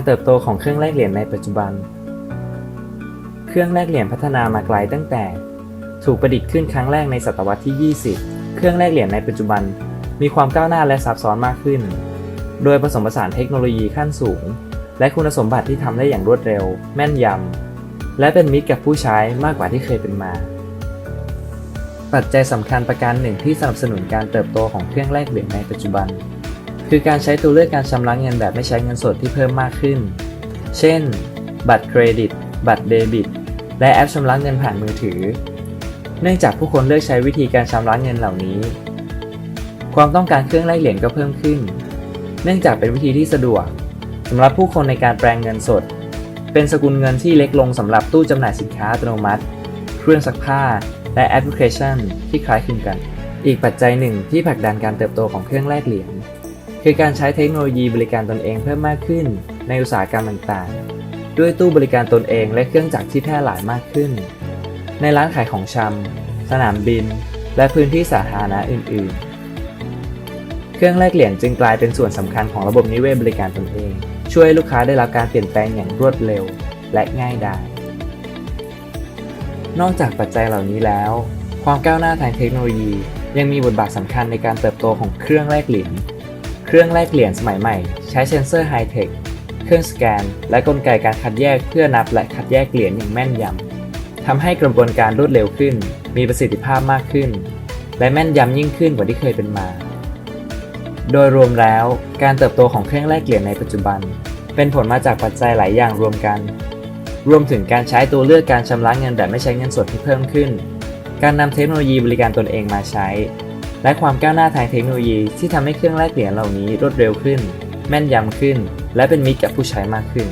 การเติบโตของเครื่องแลกเหรียญในปัจจุบัน เครื่องแลกเหรียญพัฒนามาไกลตั้งแต่ ถูกประดิษฐ์ขึ้นครั้งแรกในศตวรรษที่ 20 เครื่องแลกเหรียญในปัจจุบัน มีความก้าวหน้าและซับซ้อนมากขึ้น โดยผสมผสานเทคโนโลยีขั้นสูง และคุณสมบัติที่ทำได้อย่างรวดเร็ว แม่นยำ และเป็นมิตรกับผู้ใช้มากกว่าที่เคยเป็นมา ปัจจัยสำคัญประการหนึ่งที่สนับสนุนการเติบโตของเครื่องแลกเหรียญในปัจจุบัน คือการใช้ตัวเลือกการชำระเงินแบบไม่ใช้เงินสดที่เพิ่มมากขึ้น เช่น บัตรเครดิต บัตรเดบิต และแอปชำระเงินผ่านมือถือ เนื่องจากผู้คนเลือกใช้วิธีการชำระเงินเหล่านี้ ความต้องการเครื่องแลกเหรียญก็เพิ่มขึ้น เนื่องจากเป็นวิธีที่สะดวกสำหรับผู้คนในการแปลงเงินสด เป็นสกุลเงินที่เล็กลงสำหรับตู้จำหน่ายสินค้าอัตโนมัติ เครื่องซักผ้า และแอปพลิเคชันที่คล้ายคลึงกัน อีกปัจจัยหนึ่งที่ผลักดันการเติบโตของเครื่องแลกเหรียญ คือการใช้เทคโนโลยีบริการตนเองเพิ่มมากขึ้น ในอุตสาหกรรมต่างๆ ด้วยตู้บริการตนเองและเครื่องจักรที่แพร่หลายมากขึ้น ในร้านขายของชำสนามบิน และพื้นที่สาธารณะอื่น ๆ เครื่องแลกเหรียญจึงกลายเป็นส่วนสำคัญของระบบนิเวศบริการตนเอง ช่วยให้ลูกค้าได้รับการเปลี่ยนแปลงอย่างรวดเร็ว และง่ายดายนอกจากปัจจัยเหล่านี้แล้ว ความก้าวหน้าทางเทคโนโลยียังมีบทบาทสำคัญในการเติบโตของเครื่องแลกเหรียญ เครื่องแลกเหรียญสมัยใหม่ ใช้เซ็นเซอร์ไฮเทค เครื่องสแกน และกลไกการคัดแยกเพื่อนับและคัดแยกเหรียญอย่างแม่นยำทำให้กระบวนการรวดเร็วขึ้น มีประสิทธิภาพมากขึ้น และแม่นยำยิ่งขึ้นกว่าที่เคยเป็นมา โดยรวมแล้วการเติบโตของเครื่องแลกเหรียญในปัจจุบัน เป็นผลมาจากปัจจัยหลายอย่างรวมกัน รวมถึงการใช้ตัวเลือกการชำระเงินแบบไม่ใช้เงินสดที่เพิ่มขึ้น การนำเทคโนโลยีบริการตนเองมาใช้ และความก้าวหน้าทางเทคโนโลยีที่ทำให้เครื่องแลกเหรียญเหล่านี้รวดเร็วขึ้น แม่นยำขึ้น และเป็นมิตรกับผู้ใช้มากขึ้น